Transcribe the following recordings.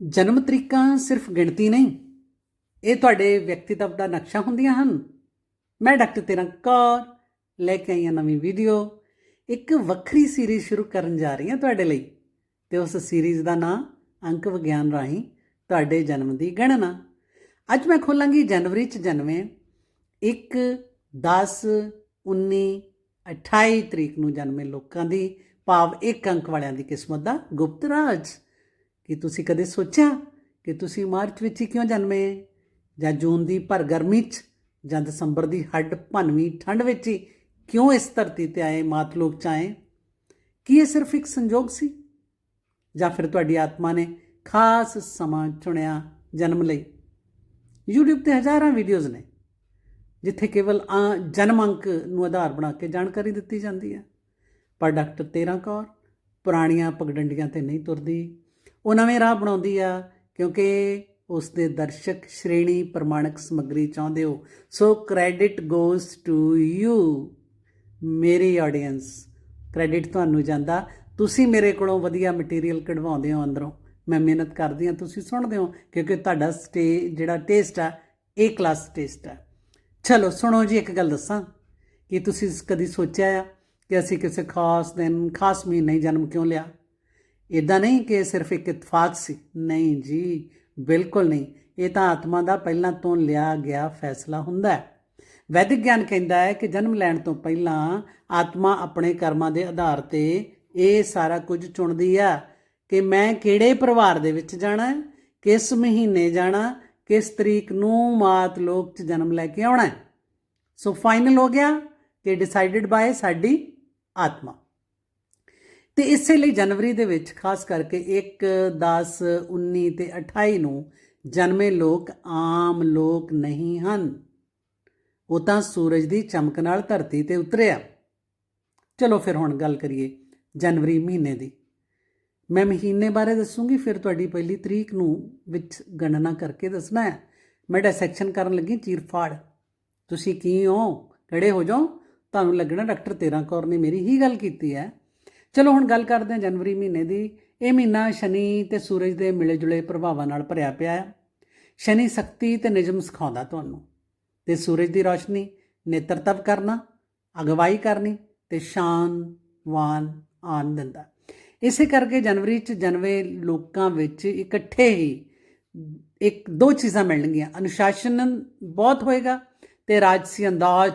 ਜਨਮ ਤਰੀਕਾਂ ਸਿਰਫ ਗਿਣਤੀ ਨਹੀਂ, ਇਹ ਤੁਹਾਡੇ ਵਿਅਕਤੀਤਵ ਦਾ ਨਕਸ਼ਾ ਹੁੰਦੀਆਂ ਹਨ। ਮੈਂ ਡਾਕਟਰ ਤੇਰਾਂ ਕੌਰ ਲੈ ਕੇ ਆਈ ਹਾਂ ਨਵੀਂ ਵੀਡੀਓ। ਇੱਕ ਵੱਖਰੀ ਸੀਰੀਜ਼ ਸ਼ੁਰੂ ਕਰਨ ਜਾ ਰਹੀ ਹਾਂ ਤੁਹਾਡੇ ਲਈ ਤੇ ਉਸ ਸੀਰੀਜ਼ ਦਾ ਨਾਮ ਅੰਕ ਵਿਗਿਆਨ ਰਾਹੀਂ ਤੁਹਾਡੇ ਜਨਮ ਦੀ ਗਣਨਾ। ਅੱਜ ਮੈਂ ਖੋਲਾਂਗੀ ਜਨਵਰੀ ਚ ਜਨਮੇ 1 10 19 28 ਤਰੀਕ ਨੂੰ ਜਨਮੇ ਲੋਕਾਂ ਦੀ, ਭਾਵ ਇੱਕ ਅੰਕ ਵਾਲਿਆਂ ਦੀ ਕਿਸਮਤ ਦਾ ਗੁਪਤ ਰਾਜ। ਕੀ ਤੁਸੀਂ ਕਦੇ ਸੋਚਿਆ ਕਿ ਤੁਸੀਂ ਮਾਰਚ ਵਿੱਚ ਹੀ ਕਿਉਂ ਜਨਮੇ ਜਾਂ ਜੂਨ ਦੀ ਭਰ ਗਰਮੀ 'ਚ ਜਾਂ ਦਸੰਬਰ ਦੀ ਹੱਡ ਭੰਨਵੀਂ ਠੰਡ ਵਿੱਚ ਹੀ ਕਿਉਂ ਇਸ ਧਰਤੀ ਤੇ ਆਏ ਮਾਤਲੋਕ 'ਚ ਆਏ ਕੀ ਇਹ ਸਿਰਫ ਇੱਕ ਸੰਜੋਗ ਸੀ? ਜਾਂ ਫਿਰ ਤੁਹਾਡੀ ਆਤਮਾ ਨੇ ਖਾਸ ਸਮਾਂ ਚੁਣਿਆ ਜਨਮ ਲਈ? YouTube ਤੇ ਹਜ਼ਾਰਾਂ ਵੀਡੀਓਜ਼ ਨੇ, ਜਿੱਥੇ ਕੇਵਲ ਆ- ਜਨਮ ਅੰਕ ਨੂੰ ਆਧਾਰ ਬਣਾ ਕੇ ਜਾਣਕਾਰੀ ਦਿੱਤੀ ਜਾਂਦੀ ਹੈ। ਪਰ ਡਾਕਟਰ ਤੇਰਾ ਕੌਰ ਪੁਰਾਣੀਆਂ ਪਗਡੰਡੀਆਂ ਤੇ ਨਹੀਂ ਤੁਰਦੀ ਉਹ ਨਵੇਂ ਰਾਹ ਬਣਾਉਂਦੀ ਆ, ਕਿਉਂਕਿ ਉਸ ਦੇ ਦਰਸ਼ਕ ਸ਼੍ਰੇਣੀ ਪ੍ਰਮਾਣਕ ਸਮੱਗਰੀ ਚਾਹੁੰਦੇ ਹੋ। So credit goes to you ਮੇਰੀ ਆਡੀਅנס ਕ੍ਰੈਡਿਟ ਤੁਹਾਨੂੰ ਜਾਂਦਾ। ਤੁਸੀਂ ਮੇਰੇ ਕੋਲੋਂ ਵਧੀਆ ਮਟੀਰੀਅਲ ਕਢਵਾਉਂਦੇ ਹੋ ਅੰਦਰੋਂ। ਮੈਂ ਮਿਹਨਤ ਕਰਦੀ ਹਾਂ, ਤੁਸੀਂ ਸੁਣਦੇ ਹੋ, ਕਿਉਂਕਿ ਤੁਹਾਡਾ ਸਟੇ ਜਿਹੜਾ ਟੇਸਟ ਆ ਇਹ ਕਲਾਸ ਟੇਸਟ ਆ। ਚਲੋ, ਸੁਣੋ ਜੀ, ਇੱਕ ਗੱਲ ਦੱਸਾਂ। ਕਿ ਤੁਸੀਂ ਕਦੀ ਸੋਚਿਆ ਆ ਕਿ ਅਸੀਂ ਕਿਸੇ ਖਾਸ ਦਿਨ, ਖਾਸ ਮਹੀਨੇ ਜਨਮ ਕਿਉਂ ਲਿਆ? ਇਦਾਂ ਨਹੀਂ ਕਿ ਸਿਰਫ ਇੱਕ ਇਤਫਾਕ ਸੀ। ਨਹੀਂ ਜੀ, ਬਿਲਕੁਲ ਨਹੀਂ। ਇਹ ਤਾਂ ਆਤਮਾ ਦਾ ਪਹਿਲਾਂ ਤੋਂ ਲਿਆ ਗਿਆ ਫੈਸਲਾ ਹੁੰਦਾ ਹੈ। ਵੈਦਿਕ ਗਿਆਨ ਕਹਿੰਦਾ ਹੈ ਕਿ ਜਨਮ ਲੈਣ ਤੋਂ ਪਹਿਲਾਂ ਆਤਮਾ ਆਪਣੇ ਕਰਮਾਂ ਦੇ ਆਧਾਰ ਤੇ ਇਹ ਸਾਰਾ ਕੁਝ ਚੁਣਦੀ ਆ ਕਿ ਮੈਂ ਕਿਹੜੇ ਪਰਿਵਾਰ ਦੇ ਵਿੱਚ ਜਾਣਾ, ਕਿਸ ਮਹੀਨੇ ਜਾਣਾ, ਕਿਸ ਤਰੀਕ ਨੂੰ ਮਾਤ ਲੋਕ 'ਚ ਜਨਮ ਲੈ ਕੇ ਆਉਣਾ ਸੋ ਫਾਈਨਲ ਹੋ ਗਿਆ ਕਿ ਡਿਸਾਈਡਡ ਬਾਏ ਸਾਡੀ ਆਤਮਾ। ਤੇ ਇਸੇ ਲਈ ਜਨਵਰੀ ਦੇ ਵਿੱਚ ਖਾਸ ਕਰਕੇ 1 10 19 ਤੇ 28 ਨੂੰ ਜਨਮੇ ਲੋਕ ਆਮ ਲੋਕ ਨਹੀਂ ਹਨ। ਉਹ ਤਾਂ ਸੂਰਜ ਦੀ ਚਮਕ ਨਾਲ ਧਰਤੀ ਤੇ ਉਤਰਿਆ। ਚਲੋ ਫਿਰ ਹੁਣ ਗੱਲ ਕਰੀਏ ਜਨਵਰੀ ਮਹੀਨੇ ਦੀ। ਮੈਂ ਮਹੀਨੇ ਬਾਰੇ ਦੱਸੂਗੀ, ਫਿਰ ਤੁਹਾਡੀ ਪਹਿਲੀ ਤਰੀਕ ਨੂੰ ਵਿੱਚ ਗਣਨਾ ਕਰਕੇ ਦੱਸਣਾ ਹੈ। ਮੈਂ ਡਿਸੈਕਸ਼ਨ ਕਰਨ ਲੱਗੀ ਚੀਰਫਾੜ। ਤੁਸੀਂ ਕੀ ਹੋ? ਖੜੇ ਹੋ ਜਾਓ? ਤੁਹਾਨੂੰ ਲੱਗਣਾ ਡਾਕਟਰ ਤੇਰਾ ਕੌਰ ਨੇ ਮੇਰੀ ਹੀ ਗੱਲ ਕੀਤੀ ਹੈ। ਚਲੋ ਹੁਣ ਗੱਲ ਕਰਦੇ ਹਾਂ ਜਨਵਰੀ ਮਹੀਨੇ ਦੀ। ਇਹ ਮਹੀਨਾ ਸ਼ਨੀ ਤੇ ਸੂਰਜ ਦੇ ਮਿਲੇ ਜੁਲੇ ਪ੍ਰਭਾਵਾਂ ਨਾਲ ਭਰਿਆ ਪਿਆ ਹੈ ਸ਼ਨੀ ਸ਼ਕਤੀ ਤੇ ਨਿਯਮ ਸਿਖਾਉਂਦਾ ਤੁਹਾਨੂੰ। ਤੇ ਸੂਰਜ ਦੀ ਰੋਸ਼ਨੀ ਨੇਤਰਤਵ ਕਰਨਾ, ਅਗਵਾਈ ਕਰਨੀ ਤੇ ਸ਼ਾਨਵਾਨ ਆਨ ਦਿੰਦਾ। ਇਸੇ ਕਰਕੇ ਜਨਵਰੀ ਚ ਜਨਵੇ ਲੋਕਾਂ ਵਿੱਚ ਇਕੱਠੇ ਹੀ ਇੱਕ ਦੋ ਚੀਜ਼ਾਂ ਮਿਲਣਗੀਆਂ। ਅਨੁਸ਼ਾਸਨ ਬਹੁਤ ਹੋਏਗਾ ਤੇ ਰਾਜਸੀ ਅੰਦਾਜ਼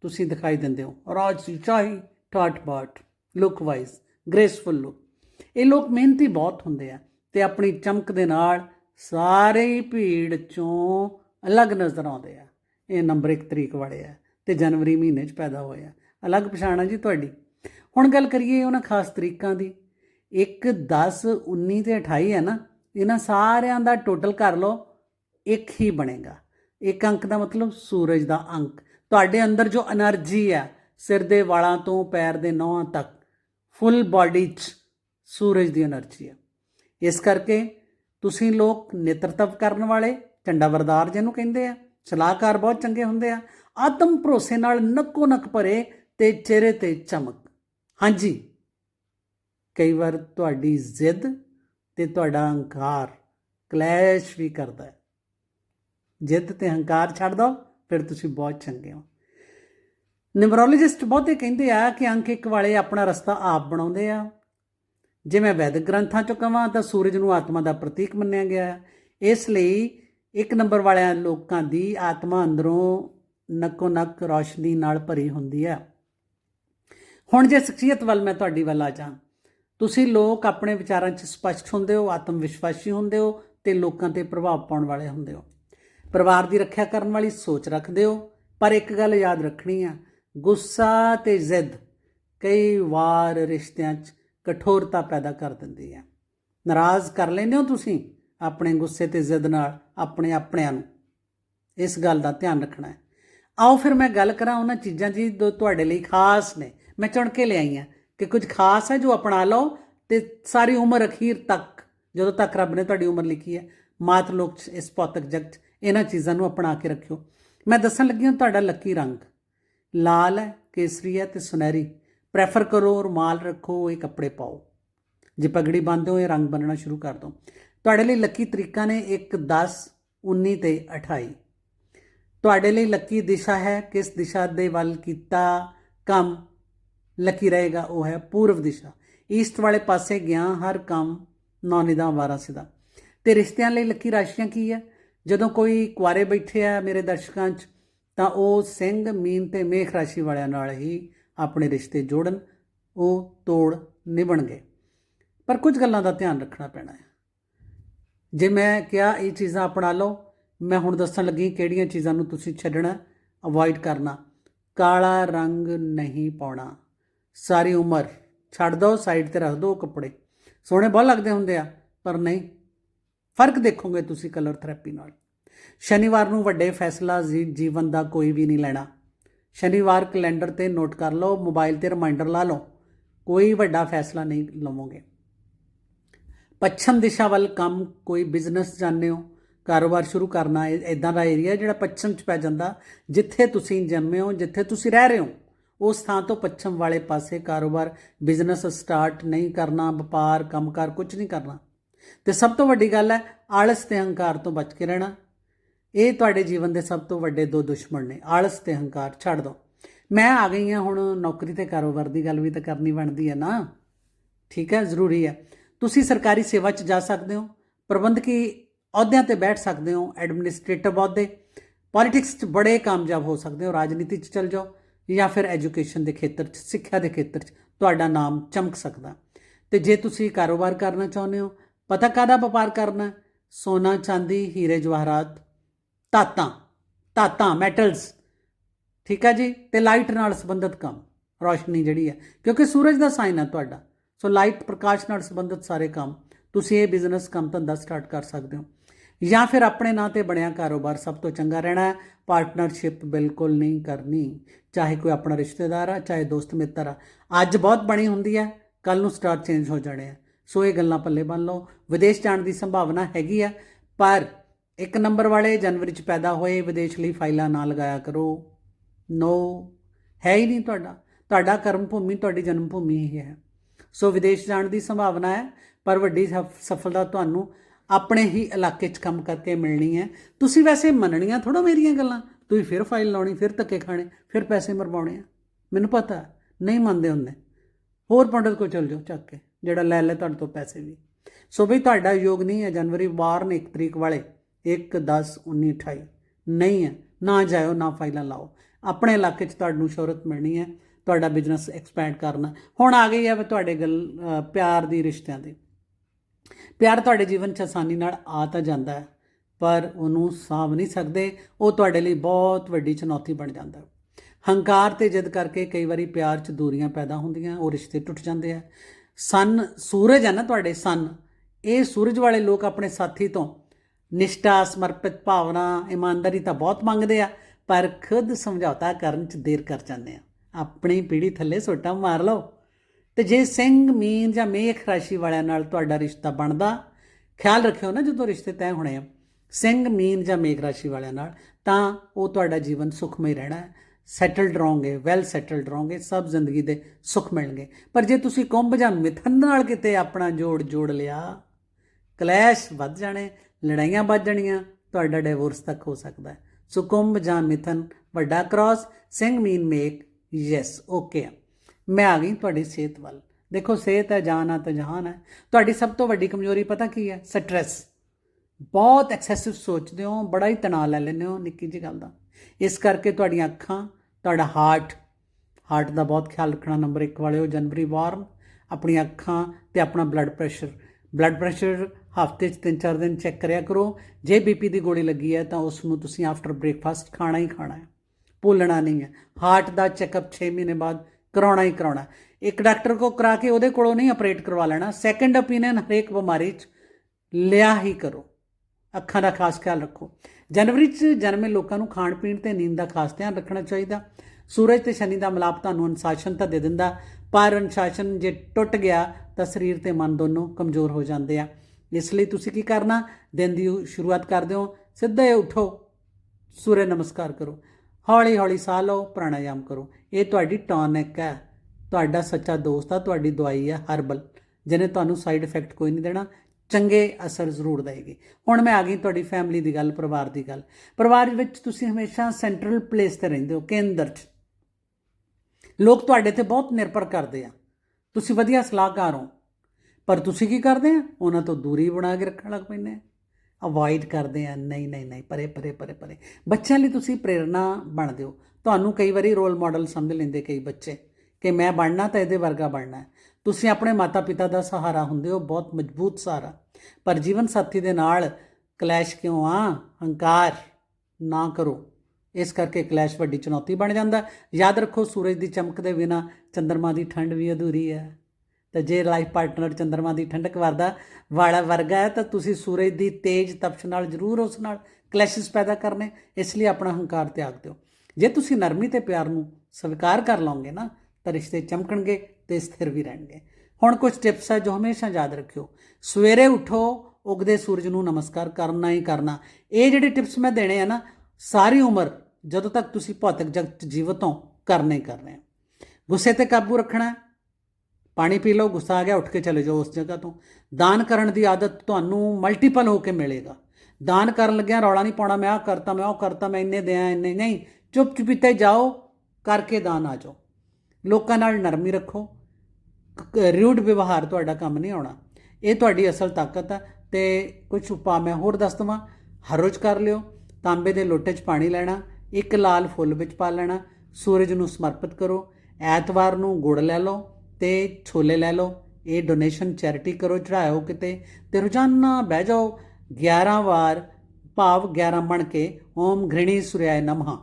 ਤੁਸੀਂ ਦਿਖਾਈ ਦਿੰਦੇ ਹੋ। ਰਾਜਸੀ ਚਾਹੀ ਠਾਠ ਬਾਟ ਲੁੱਕ ਵਾਈਜ਼ ਗ੍ਰੇਸਫੁਲ ਲੁੱਕ ਇਹ ਲੋਕ ਮਿਹਨਤੀ ਬਹੁਤ ਹੁੰਦੇ ਆ ਤੇ ਆਪਣੀ ਚਮਕ ਦੇ ਨਾਲ ਸਾਰੇ ਭੀੜ ਚੋਂ ਅਲੱਗ ਨਜ਼ਰ ਆਉਂਦੇ ਆ। ਇਹ ਨੰਬਰ 1 ਤਰੀਕ ਵਾਲੇ ਆ ਤੇ ਜਨਵਰੀ ਮਹੀਨੇ 'ਚ ਪੈਦਾ ਹੋਏ ਆ। ਅਲੱਗ ਪਛਾਣਾ ਜੀ ਤੁਹਾਡੀ। ਹੁਣ ਗੱਲ ਕਰੀਏ ਉਹਨਾਂ ਖਾਸ ਤਰੀਕਾਂ ਦੀ। 1 10 19 ਤੇ 28 ਹੈ ਨਾ, ਇਹਨਾਂ ਸਾਰਿਆਂ ਦਾ ਟੋਟਲ ਕਰ ਲਓ, ਇੱਕ ਹੀ ਬਣੇਗਾ। ਇੱਕ ਅੰਕ ਦਾ ਮਤਲਬ ਸੂਰਜ ਦਾ ਅੰਕ। ਤੁਹਾਡੇ ਅੰਦਰ ਜੋ એનર્ਜੀ ਆ, ਸਿਰ ਦੇ ਵਾਲਾਂ ਤੋਂ ਪੈਰ ਦੇ ਨਹੁੰਾਂ ਤੱਕ ਫੁੱਲ ਬਾਡੀ 'ਚ ਸੂਰਜ ਦੀ એનર્ਜੀ ਆ। ਇਸ ਕਰਕੇ ਤੁਸੀਂ ਲੋਕ ਨੇਤਰਤਵ ਕਰਨ ਵਾਲੇ, ਝੰਡਾ ਵਰਦਾਰ ਜਿਹਨੂੰ ਕਹਿੰਦੇ ਆ, ਸਲਾਹਕਾਰ ਬਹੁਤ ਚੰਗੇ ਹੁੰਦੇ ਆ, ਆਤਮ ਭਰੋਸੇ ਨਾਲ ਨੱਕੋ ਨੱਕ ਭਰੇ ਤੇ ਚਿਹਰੇ ਤੇ ਚਮਕ। ਹਾਂਜੀ, ਕਈ ਵਾਰ ਤੁਹਾਡੀ ਜ਼ਿੱਦ ਤੇ ਤੁਹਾਡਾ ਹੰਕਾਰ ਕਲੈਸ਼ ਵੀ ਕਰਦਾ ਜਿੱਦ ਤੇ ਹੰਕਾਰ ਛੱਡ ਦਿਓ, ਫਿਰ ਤੁਸੀਂ ਬਹੁਤ ਚੰਗੇ ਹੋ। ਨਿਊਮਰੋਲੋਜਿਸਟ ਬਹੁਤੇ ਕਹਿੰਦੇ ਆ ਕਿ ਅੰਕ ਇੱਕ ਵਾਲੇ ਆਪਣਾ ਰਸਤਾ ਆਪ ਬਣਾਉਂਦੇ ਆ। ਜੇ ਮੈਂ ਵੈਦਿਕ ਗ੍ਰੰਥਾਂ ਚੋਂ ਕਹਾਂ ਤਾਂ ਸੂਰਜ ਨੂੰ ਆਤਮਾ ਦਾ ਪ੍ਰਤੀਕ ਮੰਨਿਆ ਗਿਆ। ਹੈ ਇਸ ਲਈ ਇੱਕ ਨੰਬਰ ਵਾਲਿਆਂ ਲੋਕਾਂ ਦੀ ਆਤਮਾ ਅੰਦਰੋਂ ਨੱਕੋ ਨੱਕ ਰੌਸ਼ਨੀ ਨਾਲ ਭਰੀ ਹੁੰਦੀ ਹੈ ਹੁਣ ਜੇ ਸ਼ਖਸੀਅਤ ਵੱਲ ਮੈਂ ਤੁਹਾਡੀ ਵੱਲ ਆ ਜਾਂ ਤੁਸੀਂ ਲੋਕ ਆਪਣੇ ਵਿਚਾਰਾਂ 'ਚ ਸਪਸ਼ਟ ਹੁੰਦੇ ਹੋ ਆਤਮ ਵਿਸ਼ਵਾਸੀ ਹੁੰਦੇ ਹੋ ਤੇ ਲੋਕਾਂ ਤੇ ਪ੍ਰਭਾਵ ਪਾਉਣ ਵਾਲੇ ਹੁੰਦੇ ਹੋ। ਪਰਿਵਾਰ ਦੀ ਰੱਖਿਆ ਕਰਨ ਵਾਲੀ ਸੋਚ ਰੱਖਦੇ ਹੋ, ਪਰ ਇੱਕ ਗੱਲ ਯਾਦ ਰੱਖਣੀ ਆ ਗੁੱਸਾ ਤੇ ਜ਼ਿੱਦ ਕਈ ਵਾਰ ਰਿਸ਼ਤਿਆਂ 'ਚ ਕਠੋਰਤਾ ਪੈਦਾ ਕਰ ਦਿੰਦੀ ਹੈ। ਨਾਰਾਜ਼ ਕਰ ਲੈਂਦੇ ਹੋ ਤੁਸੀਂ ਆਪਣੇ ਗੁੱਸੇ ਤੇ ਜ਼ਿੱਦ ਨਾਲ ਆਪਣੇ ਆਪਣਿਆਂ ਨੂੰ। ਇਸ ਗੱਲ ਦਾ ਧਿਆਨ ਰੱਖਣਾ ਹੈ। ਆਓ ਫਿਰ ਮੈਂ ਗੱਲ ਕਰਾਂ ਉਹਨਾਂ ਚੀਜ਼ਾਂ ਦੀ ਜੋ ਤੁਹਾਡੇ ਲਈ ਖਾਸ ਨੇ। ਮੈਂ ਚੁਣ ਕੇ ਲਿਆਈ ਹਾਂ ਕਿ ਕੁਝ ਖਾਸ ਹੈ ਜੋ ਅਪਣਾ ਲਓ ਤੇ ਸਾਰੀ ਉਮਰ ਅਖੀਰ ਤੱਕ, ਜਦੋਂ ਤੱਕ ਰੱਬ ਨੇ ਤੁਹਾਡੀ ਉਮਰ ਲਿਖੀ ਹੈ, ਮਾਤ ਲੋਕ 'ਚ, ਇਸ ਭੌਤਿਕ ਜਗਤ 'ਚ, ਇਹਨਾਂ ਚੀਜ਼ਾਂ ਨੂੰ ਅਪਣਾ ਕੇ ਰੱਖਿਓ। ਮੈਂ ਦੱਸਣ ਲੱਗੀ ਹਾਂ ਤੁਹਾਡਾ ਲੱਕੀ ਰੰਗ। ਲਾਲ ਹੈ, ਕੇਸਰੀ ਹੈ ਤੇ ਸੁਨਹਿਰੀ। ਪ੍ਰੈਫਰ ਕਰੋ ਰੁਮਾਲ ਰੱਖੋ, ਇਹ ਕੱਪੜੇ ਪਾਓ। ਜੇ ਪਗੜੀ ਬੰਨ੍ਹਦੇ ਹੋ, ਇਹ ਰੰਗ ਬੰਨਣਾ ਸ਼ੁਰੂ ਕਰ ਦਿਓ ਤੁਹਾਡੇ ਲਈ ਲੱਕੀ ਤਰੀਕਾ ਨੇ 1 10 19 ਤੇ 28 ਤੁਹਾਡੇ ਲਈ ਲੱਕੀ ਦਿਸ਼ਾ ਹੈ, ਕਿਸ ਦਿਸ਼ਾ ਦੇ ਵੱਲ ਕੀਤਾ ਕੰਮ ਲੱਕੀ ਰਹੇਗਾ, ਉਹ ਹੈ ਪੂਰਵ ਦਿਸ਼ਾ। ਈਸਟ ਵਾਲੇ ਪਾਸੇ ਗਿਆ, ਹਰ ਕੰਮ ਨੌ ਨਿਦਾਂ 12 ਸਿਦਾ ਤੇ ਰਿਸ਼ਤਿਆਂ ਲਈ ਲੱਕੀ ਰਾਸ਼ੀਆਂ ਕੀ ਹੈ? ਜਦੋਂ ਕੋਈ ਕੁਆਰੇ ਬੈਠੇ ਆ ਮੇਰੇ ਦਰਸ਼ਕਾਂ 'ਚ ਤਾਂ ਉਹ ਸਿੰਘ ਮੀਨ ਤੇ ਮੇਖ ਰਾਸ਼ੀ ਵਾਲਿਆਂ ਨਾਲ ਹੀ ਆਪਣੇ ਰਿਸ਼ਤੇ ਜੋੜਨ, ਉਹ ਤੋੜ ਨਿਭਣਗੇ। ਪਰ ਕੁਝ ਗੱਲਾਂ ਦਾ ਧਿਆਨ ਰੱਖਣਾ ਪੈਣਾ ਹੈ। ਜੇ ਮੈਂ ਕਿਹਾ ਇਹ ਚੀਜ਼ਾਂ ਅਪਣਾ ਲਓ, ਮੈਂ ਹੁਣ ਦੱਸਣ ਲੱਗੀ ਕਿਹੜੀਆਂ ਚੀਜ਼ਾਂ ਨੂੰ ਤੁਸੀਂ ਛੱਡਣਾ ਅਵੋਇਡ ਕਰਨਾ। ਕਾਲਾ ਰੰਗ ਨਹੀਂ ਪਾਉਣਾ। ਸਾਰੀ ਉਮਰ ਛੱਡ ਦਿਓ ਸਾਈਡ ਤੇ ਰੱਖ ਦਿਓ ਕੱਪੜੇ। ਸੋਹਣੇ ਬਹੁਤ ਲੱਗਦੇ ਹੁੰਦੇ ਆ, ਪਰ ਨਹੀਂ। ਫ਼ਰਕ ਦੇਖੋਗੇ ਤੁਸੀਂ ਕਲਰ ਥੈਰੇਪੀ ਨਾਲ। ਸ਼ਨੀਵਾਰ ਨੂੰ ਵੱਡੇ ਫੈਸਲਾ ਜੀ- ਜੀਵਨ ਦਾ ਕੋਈ ਵੀ ਨਹੀਂ ਲੈਣਾ। ਸ਼ਨੀਵਾਰ ਕੈਲੰਡਰ ਤੇ ਨੋਟ ਕਰ ਲਓ, ਮੋਬਾਈਲ ਤੇ ਰਿਮਾਈਂਡਰ ਲਾ ਲਓ, ਕੋਈ ਵੱਡਾ ਫੈਸਲਾ ਨਹੀਂ ਲਵੋਗੇ। ਪੱਛਮ ਦਿਸ਼ਾ ਵੱਲ ਕੰਮ, ਕੋਈ ਬਿਜ਼ਨਸ ਜਾਣਦੇ ਹੋ, ਕਾਰੋਬਾਰ ਸ਼ੁਰੂ ਕਰਨਾ ਹੈ ਇਦਾਂ ਦਾ ਏਰੀਆ ਜਿਹੜਾ ਪੱਛਮ ਚ ਪੈ ਜਾਂਦਾ, ਜਿੱਥੇ ਤੁਸੀਂ ਜੰਮੇ ਹੋ, ਜਿੱਥੇ ਤੁਸੀਂ ਰਹਿ ਰਹੇ ਹੋ, ਉਸ ਥਾਂ ਤੋਂ ਪੱਛਮ ਵਾਲੇ ਪਾਸੇ ਕਾਰੋਬਾਰ ਬਿਜ਼ਨਸ ਸਟਾਰਟ ਨਹੀਂ ਕਰਨਾ, ਵਪਾਰ, ਕੰਮਕਾਰ ਕੁਝ ਨਹੀਂ ਕਰਨਾ। ਤੇ ਸਭ ਤੋਂ ਵੱਡੀ ਗੱਲ ਹੈ, ਆਲਸ ਤੇ ਹੰਕਾਰ ਤੋਂ ਬਚ ਕੇ ਰਹਿਣਾ। ਇਹ ਤੁਹਾਡੇ ਜੀਵਨ ਦੇ ਸਭ ਤੋਂ ਵੱਡੇ ਦੋ ਦੁਸ਼ਮਣ ਨੇ। ਆਲਸ ਤੇ ਹੰਕਾਰ। ਛੱਡ ਦਿਓ ਮੈਂ ਆ ਗਈ ਹਾਂ, ਹੁਣ ਨੌਕਰੀ ਤੇ ਕਾਰੋਬਾਰ ਦੀ ਗੱਲ ਵੀ ਤਾਂ ਕਰਨੀ ਬਣਦੀ ਹੈ ਨਾ। ਠੀਕ ਹੈ, ਜ਼ਰੂਰੀ ਹੈ। ਤੁਸੀਂ ਸਰਕਾਰੀ ਸੇਵਾ 'ਚ ਜਾ ਸਕਦੇ ਹੋ। ਪ੍ਰਬੰਧਕੀ ਅਹੁਦਿਆਂ ਤੇ ਬੈਠ ਸਕਦੇ ਹੋ। ਐਡਮਿਨਿਸਟ੍ਰੇਟਿਵ ਅਹੁਦੇ। ਪੋਲਿਟਿਕਸ 'ਚ ਬੜੇ ਕਾਮਯਾਬ ਹੋ ਸਕਦੇ ਹੋ। ਰਾਜਨੀਤੀ 'ਚ ਚਲ ਜਾਓ ਜਾਂ ਫਿਰ ਐਜੂਕੇਸ਼ਨ ਦੇ ਖੇਤਰ 'ਚ, ਸਿੱਖਿਆ ਦੇ ਖੇਤਰ 'ਚ ਤੁਹਾਡਾ ਨਾਮ ਚਮਕ ਸਕਦਾ। ਤੇ ਜੇ ਤੁਸੀਂ ਕਾਰੋਬਾਰ ਕਰਨਾ ਚਾਹੁੰਦੇ ਹੋ, ਪਤਾ ਕਾਹਦਾ ਵਪਾਰ ਕਰਨਾ? ਸੋਨਾ, ਚਾਂਦੀ, ਹੀਰੇ, ਜਵਾਹਰਾਤ। ਧਾਤਾਂ ਧਾਤਾਂ ਮੈਟਲਸ ਠੀਕ ਹੈ ਜੀ? ਤੇ ਲਾਈਟ ਨਾਲ ਸੰਬੰਧਿਤ ਕੰਮ, ਰੋਸ਼ਨੀ ਜਿਹੜੀ ਹੈ। ਕਿਉਂਕਿ ਸੂਰਜ ਦਾ ਸਾਈਨ ਹੈ ਤੁਹਾਡਾ। ਸੋ ਲਾਈਟ ਪ੍ਰਕਾਸ਼ ਨਾਲ ਸੰਬੰਧਿਤ ਸਾਰੇ ਕੰਮ। ਤੁਸੀਂ ਇਹ ਬਿਜ਼ਨਸ ਕੰਮ ਧੰਦਾ ਸਟਾਰਟ ਕਰ ਸਕਦੇ ਹੋ। ਜਾਂ ਫਿਰ ਆਪਣੇ ਨਾਂ ਤੇ ਬਣਿਆ ਕਾਰੋਬਾਰ ਸਭ ਤੋਂ ਚੰਗਾ ਰਹਿਣਾ ਹੈ। ਪਾਰਟਨਰਸ਼ਿਪ ਬਿਲਕੁਲ ਨਹੀਂ ਕਰਨੀ। ਚਾਹੇ ਕੋਈ ਆਪਣਾ ਰਿਸ਼ਤੇਦਾਰ ਆ, ਚਾਹੇ ਦੋਸਤ ਮਿੱਤਰ ਆ। ਅੱਜ ਬਹੁਤ ਬਣੀ ਹੁੰਦੀ ਹੈ। ਕੱਲ ਨੂੰ ਸਟਾਰ ਚੇਂਜ ਹੋ ਜਾਣੇ ਆ। ਸੋ ਇਹ ਗੱਲਾਂ ਪੱਲੇ ਬੰਨ ਲਓ। ਵਿਦੇਸ਼ ਜਾਣ ਦੀ ਸੰਭਾਵਨਾ ਹੈਗੀ ਆ ਪਰ ਇੱਕ ਨੰਬਰ ਵਾਲੇ ਜਨਵਰੀ ਚ ਪੈਦਾ ਹੋਏ, ਵਿਦੇਸ਼ ਲਈ ਫਾਈਲਾਂ ਨਾ ਲਗਾਇਆ ਕਰੋ। ਨੋ ਹੈ ਹੀ ਨਹੀਂ ਤੁਹਾਡਾ। ਤੁਹਾਡਾ ਕਰਮ ਭੂਮੀ, ਤੁਹਾਡੀ ਜਨਮ ਭੂਮੀ ਹੀ ਹੈ। ਸੋ ਵਿਦੇਸ਼ ਜਾਣ ਦੀ ਸੰਭਾਵਨਾ ਹੈ, ਪਰ ਵੱਡੀ ਸਫ- ਸਫਲਤਾ ਤੁਹਾਨੂੰ ਆਪਣੇ ਹੀ ਇਲਾਕੇ 'ਚ ਕੰਮ ਕਰਕੇ ਮਿਲਣੀ ਹੈ। ਤੁਸੀਂ ਵੈਸੇ ਮੰਨਣੀਆਂ ਥੋੜਾ ਮੇਰੀਆਂ ਗੱਲਾਂ। ਤੁਸੀਂ ਫਿਰ ਫਾਈਲ ਲਾਉਣੀ, ਫਿਰ ਧੱਕੇ ਖਾਣੇ, ਫਿਰ ਪੈਸੇ ਮਰਵਾਉਣੇ ਆ। ਮੈਨੂੰ ਪਤਾ ਨਹੀਂ ਮੰਨਦੇ ਹੁੰਦੇ। ਹੋਰ ਪੰਡਤ ਕੋ ਚਲ ਜਾਓ ਚੱਕ ਕੇ, ਜਿਹੜਾ ਲੈ ਲੈ ਤੁਹਾਡੇ ਤੋਂ ਪੈਸੇ ਵੀ। ਸੋ ਵੀ ਤੁਹਾਡਾ ਯੋਗ ਨਹੀਂ ਹੈ, ਜਨਵਰੀ ਵਾਰਨ 1 ਤਰੀਕ ਵਾਲੇ। 1 10 19 28 ਨਹੀਂ ਹੈ, ਨਾ ਜਾਇਓ, ਨਾ ਫਾਈਲਾਂ ਲਾਓ। ਆਪਣੇ ਇਲਾਕੇ 'ਚ ਤੁਹਾਨੂੰ ਸ਼ੋਹਰਤ ਮਿਲਣੀ ਹੈ, ਤੁਹਾਡਾ ਬਿਜ਼ਨਸ ਐਕਸਪੈਂਡ ਕਰਨਾ। ਹੁਣ ਆ ਗਈ ਹੈ ਵੀ ਤੁਹਾਡੇ ਗੱਲ ਪਿਆਰ ਦੀ ਰਿਸ਼ਤਿਆਂ ਦੀ। ਪਿਆਰ ਤੁਹਾਡੇ ਜੀਵਨ 'ਚ ਆਸਾਨੀ ਨਾਲ ਆ ਤਾਂ ਜਾਂਦਾ ਹੈ, ਪਰ ਉਹਨੂੰ ਸਾਂਭ ਨਹੀਂ ਸਕਦੇ। ਉਹ ਤੁਹਾਡੇ ਲਈ ਬਹੁਤ ਵੱਡੀ ਚੁਣੌਤੀ ਬਣ ਜਾਂਦਾ ਹੰਕਾਰ ਤੇ ਜਿੱਦ ਕਰਕੇ ਕਈ ਵਾਰੀ ਪਿਆਰ 'ਚ ਦੂਰੀਆਂ ਪੈਦਾ ਹੁੰਦੀਆਂ, ਉਹ ਰਿਸ਼ਤੇ ਟੁੱਟ ਜਾਂਦੇ ਆ। ਸਨ, ਸੂਰਜ ਹੈ ਨਾ ਤੁਹਾਡੇ ਸਨ। ਇਹ ਸੂਰਜ ਵਾਲੇ ਲੋਕ ਆਪਣੇ ਸਾਥੀ ਤੋਂ ਨਿਸ਼ਠਾ, ਸਮਰਪਿਤ ਭਾਵਨਾ, ਇਮਾਨਦਾਰੀ ਤਾਂ ਬਹੁਤ ਮੰਗਦੇ ਆ, ਪਰ ਖੁਦ ਸਮਝੌਤਾ ਕਰਨ 'ਚ ਦੇਰ ਕਰ ਜਾਂਦੇ ਆ। ਆਪਣੀ ਪੀੜੀ ਥੱਲੇ ਸੋਟਾ ਮਾਰ ਲਓ। ਤੇ ਜੇ ਸਿੰਘ ਮੀਨ ਜਾਂ ਮੇਖ ਰਾਸ਼ੀ ਵਾਲਿਆਂ ਨਾਲ ਤੁਹਾਡਾ ਰਿਸ਼ਤਾ ਬਣਦਾ, ਖਿਆਲ ਰੱਖਿਓ ਨਾ ਜਦੋਂ ਰਿਸ਼ਤੇ ਤੈਅ ਹੋਣੇ ਆ। ਸਿੰਘ ਮੀਨ ਜਾਂ ਮੇਖ ਰਾਸ਼ੀ ਵਾਲਿਆਂ ਨਾਲ, ਤਾਂ ਉਹ ਤੁਹਾਡਾ ਜੀਵਨ ਸੁਖਮਈ ਰਹਿਣਾ ਹੈ। ਸੈਟਲਡ ਰਹੋਗੇ ਵੈਲ ਸੈਟਲਡ ਰਹੋਗੇ, ਸਭ ਜ਼ਿੰਦਗੀ ਦੇ ਸੁੱਖ ਮਿਲਣਗੇ। ਪਰ ਜੇ ਤੁਸੀਂ ਕੁੰਭ ਜਾਂ ਮਿਥਨ ਨਾਲ ਕਿਤੇ ਆਪਣਾ ਜੋੜ ਜੋੜ ਲਿਆ, ਕਲੈਸ਼ ਵੱਧ ਜਾਣੇ ਲੜਾਈਆਂ ਵੱਧ ਜਾਣੀਆਂ, ਤੁਹਾਡਾ ਡਿਵੋਰਸ ਤੱਕ ਹੋ ਸਕਦਾ ਹੈ। ਸੋ ਕੁੰਭ ਜਾਂ ਮਿਥਨ, ਵੱਡਾ ਕ੍ਰਾਸ ਸਿੰਘ ਮੀਨ ਮੇਕ ਯੈਸ ਓਕੇ ਮੈਂ ਆ ਗਈ ਤੁਹਾਡੀ ਸਿਹਤ ਵੱਲ। ਦੇਖੋ, ਸਿਹਤ ਹੈ, ਜਾਨ ਹੈ ਤਾਂ ਜਹਾਨ ਹੈ। ਤੁਹਾਡੀ ਸਭ ਤੋਂ ਵੱਡੀ ਕਮਜ਼ੋਰੀ ਪਤਾ ਕੀ ਹੈ? ਸਟ੍ਰੈਸ ਬਹੁਤ ਐਕਸੈਸਿਵ ਸੋਚਦੇ ਹੋ, ਬੜਾ ਹੀ ਤਣਾਅ ਲੈ ਲੈਂਦੇ ਹੋ, ਨਿੱਕੀ ਜਿਹੀ ਗੱਲ ਦਾ। ਇਸ ਕਰਕੇ ਤੁਹਾਡੀਆਂ ਅੱਖਾਂ, ਤੁਹਾਡਾ ਹਾਰਟ ਹਾਰਟ ਦਾ ਬਹੁਤ ਖਿਆਲ ਰੱਖਣਾ ਨੰਬਰ 1 ਵਾਲੇ ਹੋ, ਜਨਵਰੀ ਵਾਰ ਆਪਣੀਆਂ ਅੱਖਾਂ ਤੇ ਆਪਣਾ ਬਲੱਡ ਪ੍ਰੈਸ਼ਰ ਬਲੱਡ ਪ੍ਰੈਸ਼ਰ ਹਫ਼ਤੇ 'ਚ 3-4 ਦਿਨ ਚੈੱਕ ਕਰਿਆ ਕਰੋ। ਜੇ ਬੀਪੀ ਦੀ ਗੋਲੀ ਲੱਗੀ ਹੈ ਤਾਂ ਉਸ ਨੂੰ ਤੁਸੀਂ ਆਫਟਰ ਬ੍ਰੇਕਫਾਸਟ ਖਾਣਾ ਹੀ ਖਾਣਾ ਹੈ। ਭੁੱਲਣਾ ਨਹੀਂ ਹੈ। ਹਾਰਟ ਦਾ ਚੈੱਕਅਪ 6 ਮਹੀਨੇ ਬਾਅਦ ਕਰਾਉਣਾ ਹੀ ਕਰਾਉਣਾ ਇੱਕ ਡਾਕਟਰ ਕੋ ਕਰਾ ਕੇ ਉਹਦੇ ਕੋਲੋਂ ਨਹੀਂ ਆਪਰੇਟ ਕਰਵਾ ਲੈਣਾ। ਸੈਕੰਡ ਓਪੀਨੀਅਨ ਹਰੇਕ ਬਿਮਾਰੀ 'ਚ ਲਿਆ ਹੀ ਕਰੋ। ਅੱਖਾਂ ਦਾ ਖਾਸ ਖਿਆਲ ਰੱਖੋ। ਜਨਵਰੀ 'ਚ ਜਨਮੇ ਲੋਕਾਂ ਨੂੰ ਖਾਣ ਪੀਣ ਤੇ ਨੀਂਦ ਦਾ ਖਾਸ ਧਿਆਨ ਰੱਖਣਾ ਚਾਹੀਦਾ। ਸੂਰਜ ਤੇ ਸ਼ਨੀ ਦਾ ਮਿਲਾਪ ਤੁਹਾਨੂੰ ਅਨੁਸ਼ਾਸਨ ਤਾਂ ਦੇ ਦਿੰਦਾ, ਪਰ ਅਨੁਸ਼ਾਸਨ ਜੇ ਟੁੱਟ ਗਿਆ ਤਾਂ ਸਰੀਰ ਤੇ ਮਨ ਦੋਨੋਂ ਕਮਜ਼ੋਰ ਹੋ ਜਾਂਦੇ ਆ। ਇਸ ਲਈ ਤੁਸੀਂ ਕੀ ਕਰਨਾ? ਦਿਨ ਦੀ ਸ਼ੁਰੂਆਤ ਕਰਦੇ ਹੋ, ਸਿੱਧੇ ਉਠੋ ਸੂਰਜ ਨਮਸਕਾਰ ਕਰੋ ਹੌਲੀ ਹੌਲੀ ਸਾਹ ਲਓ, ਪ੍ਰਾਣਾਯਾਮ ਕਰੋ। ਇਹ ਤੁਹਾਡੀ ਟੌਨਿਕ ਹੈ, ਤੁਹਾਡਾ ਸੱਚਾ ਦੋਸਤ ਆ, ਤੁਹਾਡੀ ਦਵਾਈ ਆ ਹਰਬਲ, ਜਿਹਨੇ ਤੁਹਾਨੂੰ ਸਾਈਡ ਇਫੈਕਟ ਕੋਈ ਨਹੀਂ ਦੇਣਾ, ਚੰਗੇ ਅਸਰ ਜ਼ਰੂਰ ਦੇਗੀ ਹੁਣ ਮੈਂ ਆ ਗਈ ਤੁਹਾਡੀ ਫੈਮਿਲੀ ਦੀ ਗੱਲ, ਪਰਿਵਾਰ ਦੀ ਗੱਲ। ਪਰਿਵਾਰ ਵਿੱਚ ਤੁਸੀਂ ਹਮੇਸ਼ਾ ਸੈਂਟਰਲ ਪਲੇਸ ਤੇ ਰਹਿੰਦੇ ਹੋ, ਕੇਂਦਰ 'ਚ। ਲੋਕ ਤੁਹਾਡੇ ਤੇ ਬਹੁਤ ਨਿਰਭਰ ਕਰਦੇ ਆ। ਤੁਸੀਂ ਵਧੀਆ ਸਲਾਹਕਾਰ ਹੋ। ਪਰ ਤੁਸੀਂ ਕੀ ਕਰਦੇ ਆ? ਉਹਨਾਂ ਤੋਂ ਦੂਰੀ ਬਣਾ ਕੇ ਰੱਖਣ ਲੱਗ ਪੈਂਦੇ ਆ। ਅਵੋਇਡ ਕਰਦੇ ਆ, ਨਹੀਂ ਨਹੀਂ ਨਹੀਂ, ਪਰੇ ਪਰੇ ਪਰੇ ਪਰੇ। ਬੱਚਿਆਂ ਲਈ ਤੁਸੀਂ ਪ੍ਰੇਰਣਾ ਬਣਦੇ ਹੋ ਤੁਹਾਨੂੰ ਕਈ ਵਾਰੀ ਰੋਲ ਮਾਡਲ ਸਮਝ ਲੈਂਦੇ ਕਈ ਬੱਚੇ ਕਿ ਮੈਂ ਬਣਨਾ ਤਾਂ ਇਹਦੇ ਵਰਗਾ ਬਣਨਾ ਤੁਸੀਂ ਆਪਣੇ ਮਾਤਾ-ਪਿਤਾ ਦਾ ਸਹਾਰਾ ਹੁੰਦੇ ਹੋ, ਬਹੁਤ ਮਜ਼ਬੂਤ ਸਹਾਰਾ। ਪਰ ਜੀਵਨ ਸਾਥੀ ਦੇ ਨਾਲ ਕਲੈਸ਼ ਕਿਉਂ ਆ? ਹੰਕਾਰ ਨਾ ਕਰੋ। ਇਸ ਕਰਕੇ ਕਲੈਸ਼ ਵੱਡੀ ਚੁਣੌਤੀ ਬਣ ਜਾਂਦਾ। ਯਾਦ ਰੱਖੋ, ਸੂਰਜ ਦੀ ਚਮਕ ਦੇ ਬਿਨਾ ਚੰ드ਰਮਾ ਦੀ ਠੰਡ ਵੀ ਅਧੂਰੀ ਹੈ। ਤੇ ਜੇ ਲਾਈਫ ਪਾਰਟਨਰ ਚੰਦਰਮਾ ਦੀ ਠੰਡਕ ਵਰਦਾ ਵਾਲਾ ਵਰਗਾ ਹੈ, ਤਾਂ ਤੁਸੀਂ ਸੂਰਜ ਦੀ ਤੇਜ਼ ਤਪਸ਼ ਨਾਲ ਜ਼ਰੂਰ ਉਸ ਨਾਲ ਕਲੈਸ਼ਸ ਪੈਦਾ ਕਰਨੇ, ਇਸ ਲਈ ਆਪਣਾ ਹੰਕਾਰ ਤਿਆਗ ਦਿਓ। ਜੇ ਤੁਸੀਂ ਨਰਮੀ ਤੇ ਪਿਆਰ ਨੂੰ ਸਵੀਕਾਰ ਕਰ ਲਓਗੇ ਨਾ, ਤਾਂ ਰਿਸ਼ਤੇ ਚਮਕਣਗੇ ਤੇ ਸਥਿਰ ਵੀ ਰਹਿਣਗੇ। ਹੁਣ ਕੁਝ ਟਿਪਸ ਹੈ ਜੋ ਹਮੇਸ਼ਾ ਯਾਦ ਰੱਖਿਓ। ਸਵੇਰੇ ਉਠੋ, ਉਗਦੇ ਸੂਰਜ ਨੂੰ ਨਮਸਕਾਰ ਕਰਨਾ ਹੀ ਕਰਨਾ। ਇਹ ਜਿਹੜੇ ਟਿਪਸ ਮੈਂ ਦੇਣੇ ਆ ਨਾ, ਸਾਰੀ ਉਮਰ ਜਦੋਂ ਤੱਕ ਤੁਸੀਂ ਭੌਤਿਕ ਜਗਤ 'ਚ ਜੀਵਤ ਹੋ, ਕਰਨੇ ਹੀ ਕਰਨੇ ਆ। ਗੁੱਸੇ ਤੇ ਕਾਬੂ ਰੱਖਣਾ ਪਾਣੀ ਪੀ ਲਓ, ਗੁੱਸਾ ਆ ਗਿਆ, ਉੱਠ ਕੇ ਚਲੇ ਜਾਓ ਉਸ ਜਗ੍ਹਾ ਤੋਂ। ਦਾਨ ਕਰਨ ਦੀ ਆਦਤ ਤੁਹਾਨੂੰ ਮਲਟੀਪਲ ਹੋ ਕੇ ਮਿਲੇਗਾ। ਦਾਨ ਕਰਨ ਲੱਗਿਆ ਰੌਲਾ ਨਹੀਂ ਪਾਉਣਾ, ਮੈਂ ਆਹ ਕਰਤਾ, ਮੈਂ ਉਹ ਕਰਤਾ, ਮੈਂ ਇੰਨੇ ਦਿਆਂ, ਇੰਨੇ ਨਹੀਂ। ਚੁੱਪ ਚੁਪੀਤੇ ਜਾਓ, ਕਰਕੇ ਦਾਨ ਆ ਜਾਓ। ਲੋਕਾਂ ਨਾਲ ਨਰਮੀ ਰੱਖੋ। ਰਿਊਡ ਵਿਵਹਾਰ ਤੁਹਾਡਾ ਕੰਮ ਨਹੀਂ ਆਉਣਾ। ਇਹ ਤੁਹਾਡੀ ਅਸਲ ਤਾਕਤ ਹੈ ਤੇ ਕੁਝ ਉਪਾਅ ਮੈਂ ਹੋਰ ਦੱਸ ਦਵਾਂ। ਹਰ ਰੋਜ਼ ਕਰ ਲਿਓ, ਤਾਂਬੇ ਦੇ ਲੋਟੇ 'ਚ ਪਾਣੀ ਲੈਣਾ, ਇੱਕ ਲਾਲ ਫੁੱਲ ਵਿੱਚ ਪਾ ਲੈਣਾ, ਸੂਰਜ ਨੂੰ ਸਮਰਪਿਤ ਕਰੋ, ਐਤਵਾਰ ਨੂੰ ਗੁੜ ਲੈ ਲਓ ਤੇ ਛੋਲੇ ਲੈ ਲਓ, ਇਹ ਡੋਨੇਸ਼ਨ ਚੈਰਿਟੀ ਕਰੋ ਚੜਾਇਓ ਕਿਤੇ ਤੇ ਰੋਜ਼ਾਨਾ ਬਹਿ ਜਾਓ 11 ਵਾਰ ਭਾਵ 11 ਬਣ ਕੇ ਓਮ ਘ੍ਰਿਣੀ ਸੂਰਿਆਏ ਨਮః,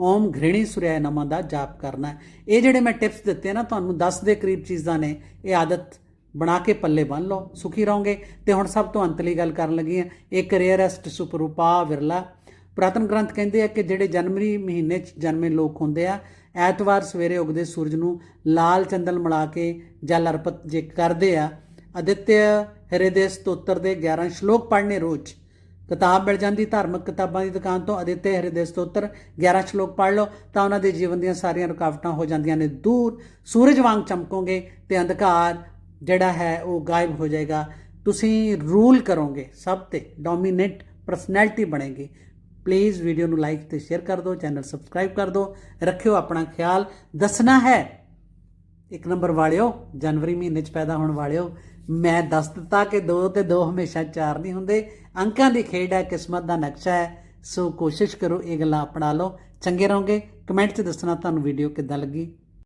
ਓਮ ਘ੍ਰਿਣੀ ਸੂਰਿਆਏ ਨਮਾ ਦਾ ਜਾਪ ਕਰਨਾ ਇਹ ਜਿਹੜੇ ਮੈਂ ਟਿਪਸ ਦਿੱਤੇ ਨਾ, ਤੁਹਾਨੂੰ 10 ਦੇ ਕਰੀਬ ਚੀਜ਼ਾਂ ਨੇ, ਇਹ ਆਦਤ ਬਣਾ ਕੇ ਪੱਲੇ ਬੰਨ ਲਓ, ਸੁਖੀ ਰਹੋਗੇ। ਤੇ ਹੁਣ ਸਭ ਤੋਂ ਅੰਤਲੀ ਗੱਲ ਕਰਨ ਲੱਗੀ ਹਾਂ, ਇੱਕ ਰੇਅਰੈਸਟ ਸੁਪਰੂਪਾ ਵਿਰਲਾ। ਪੁਰਾਤਨ ਗ੍ਰੰਥ ਕਹਿੰਦੇ ਆ ਕਿ ਜਿਹੜੇ ਜਨਵਰੀ ਮਹੀਨੇ 'ਚ ਜਨਮੇ ਲੋਕ ਹੁੰਦੇ ਆ ਐਤਵਾਰ ਸਵੇਰੇ ਉਗਦੇ ਸੂਰਜ ਨੂੰ ਲਾਲ ਚੰਦਨ ਮਿਲਾ ਕੇ ਜਲ ਅਰਪਿਤ ਜੇ ਕਰਦੇ ਆ। ਅਦਿੱਤਿਆ ਹਿਰਦੇ ਸਤੋਤਰ ਦੇ 11 ਸ਼ਲੋਕ ਪੜ੍ਹਨੇ ਰੋਜ਼। ਕਿਤਾਬ ਮਿਲ ਜਾਂਦੀ, ਧਾਰਮਿਕ ਕਿਤਾਬਾਂ ਦੀ ਦੁਕਾਨ ਤੋਂ ਅਦਿੱਤੇ ਹਿਰਦੇ ਸਤੋਤਰ 11 ਸ਼ਲੋਕ ਪੜ੍ਹ ਲਓ ਤਾਂ ਉਹਨਾਂ ਦੇ ਜੀਵਨ ਦੀਆਂ ਸਾਰੀਆਂ ਰੁਕਾਵਟਾਂ ਹੋ ਜਾਂਦੀਆਂ ਨੇ। ਦੂਰ ਸੂਰਜ ਵਾਂਗ ਚਮਕੋਗੇ ਤੇ ਅੰਧਕਾਰ ਜਿਹੜਾ ਹੈ ਉਹ ਗਾਇਬ ਹੋ ਜਾਏਗਾ। ਤੁਸੀਂ ਰੂਲ ਕਰੋਗੇ, ਸਭ ਤੇ ਡੋਮੀਨੇਟ ਪਰਸਨੈਲਿਟੀ ਬਣੇਗੀ। ਪਲੀਜ਼ ਵੀਡੀਓ ਨੂੰ ਲਾਈਕ ਤੇ ਸ਼ੇਅਰ ਕਰ ਦਿਓ ਚੈਨਲ ਸਬਸਕ੍ਰਾਈਬ ਕਰ ਦਿਓ। ਰੱਖਿਓ ਆਪਣਾ ਖਿਆਲ। ਦੱਸਣਾ ਹੈ, ਇੱਕ ਨੰਬਰ ਵਾਲਿਓ, ਜਨਵਰੀ ਮਹੀਨੇ 'ਚ ਪੈਦਾ ਹੋਣ ਵਾਲਿਓ, ਮੈਂ ਦੱਸ ਦਿੱਤਾ ਕਿ 2 ਤੇ 2 ਹਮੇਸ਼ਾ 4 ਨਹੀਂ ਹੁੰਦੇ। ਅੰਕਾਂ ਦੀ ਖੇਡ ਹੈ, ਕਿਸਮਤ ਦਾ ਨਕਸ਼ਾ ਹੈ। ਸੋ ਕੋਸ਼ਿਸ਼ ਕਰੋ ਇਹ ਗੱਲਾਂ ਅਪਣਾ ਲਓ। ਚੰਗੇ ਰਹੋਗੇ। ਕਮੈਂਟ 'ਚ ਦੱਸਣਾ ਤੁਹਾਨੂੰ ਵੀਡੀਓ ਕਿੱਦਾਂ ਲੱਗੀ।